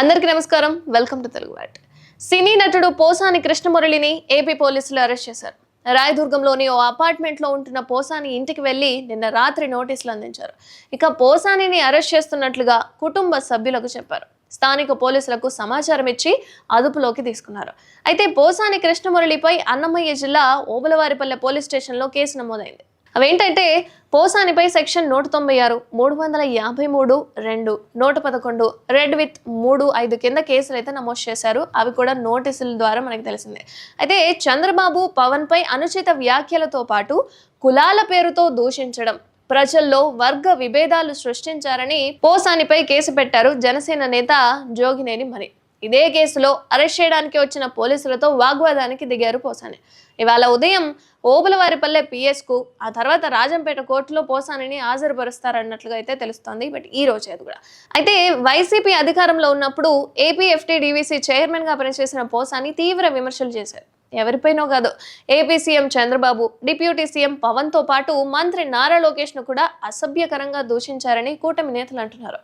అందరికీ నమస్కారం. Welcome to Telugu what. సినీ నటుడు పోసాని కృష్ణమురళిని ఏపీ పోలీసులు అరెస్ట్ చేశారు. రాయదుర్గంలోని ఓ అపార్ట్మెంట్లో ఉంటున్న పోసాని ఇంటికి వెళ్ళి నిన్న రాత్రి నోటీసులు అందించారు. ఇక పోసానిని అరెస్ట్ చేస్తున్నట్లుగా కుటుంబ సభ్యులకు చెప్పారు. స్థానిక పోలీసులకు సమాచారం ఇచ్చి అదుపులోకి తీసుకున్నారు. అయితే పోసాని కృష్ణమురళిపై అన్నమయ్య జిల్లా ఓబలవారిపల్లె పోలీస్ స్టేషన్లో కేసు నమోదైంది. అవేంటంటే పోసానిపై సెక్షన్ నూట తొంభై ఆరు మూడు వందల యాభై మూడు రెండు నూట పదకొండు రెడ్ విత్ మూడు ఐదు కింద కేసులు అయితే నమోదు చేశారు. అవి కూడా నోటీసుల ద్వారా మనకు తెలిసిందే. అయితే చంద్రబాబు పవన్ పై అనుచిత వ్యాఖ్యలతో పాటు కులాల పేరుతో దూషించడం ప్రజల్లో వర్గ విభేదాలు సృష్టించారని పోసానిపై కేసు పెట్టారు జనసేన నేత జోగినేని మరి ఇదే కేసులో అరెస్ట్ చేయడానికి వచ్చిన పోలీసులతో వాగ్వాదానికి దిగారు పోసాని. ఇవాళ ఉదయం ఓబులవారిపల్లె పిఎస్కు ఆ తర్వాత రాజంపేట కోర్టులో పోసానిని హాజరుపరుస్తారన్నట్లుగా అయితే తెలుస్తోంది. బట్ ఈ రోజు అది కూడా. అయితే వైసీపీ అధికారంలో ఉన్నప్పుడు ఏపీ ఎఫ్టీడీవీసీ చైర్మన్గా పనిచేసిన పోసాని తీవ్ర విమర్శలు చేశారు. ఎవరిపైనో కాదు. AP CM Chandrababu deputy CM పవన్తో పాటు మంత్రి నారా లోకేష్ను కూడా అసభ్యకరంగా దూషించారని కూటమి నేతలు అంటున్నారు.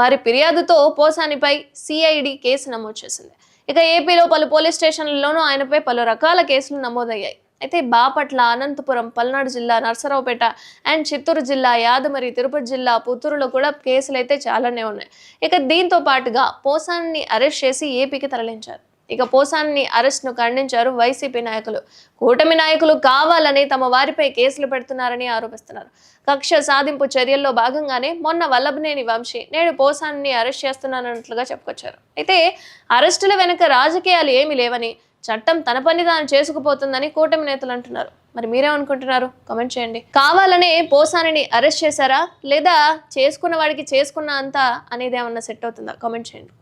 వారి ఫిర్యాదుతో పోసానిపై సిఐడి కేసు నమోదు చేసింది. ఇక ఏపీలో పలు పోలీస్ స్టేషన్లలోనూ ఆయనపై పలు రకాల కేసులు నమోదయ్యాయి. అయితే బాపట్ల అనంతపురం పల్నాడు జిల్లా నర్సరావుపేట అండ్ చిత్తూరు జిల్లా యాదమరి తిరుపతి జిల్లా పుత్తూరులో కూడా కేసులు అయితే చాలానే ఉన్నాయి. ఇక దీంతో పాటుగా పోసాన్ని అరెస్ట్ చేసి ఏపీకి తరలించారు. ఇక పోసాన్ని అరెస్ట్ను ఖండించారు వైసీపీ నాయకులు. కూటమి నాయకులు కావాలని తమ వారిపై కేసులు పెడుతున్నారని ఆరోపిస్తున్నారు. కక్ష సాధింపు చర్యల్లో భాగంగానే మొన్న వల్లభనేని వంశీ నేడు పోసాన్ని అరెస్ట్ చేస్తున్నానన్నట్లుగా చెప్పుకొచ్చారు. అయితే అరెస్టుల వెనుక రాజకీయాలు ఏమీ లేవని చట్టం తన పని తాను చేసుకుపోతుందని కూటమి నేతలు అంటున్నారు. మరి మీరేమనుకుంటున్నారు? కమెంట్ చేయండి. కావాలనే పోసానిని అరెస్ట్ చేశారా? లేదా చేసుకున్న వాడికి చేసుకున్న అంతా అనేది ఏమన్నా సెట్ అవుతుందా? కామెంట్ చేయండి.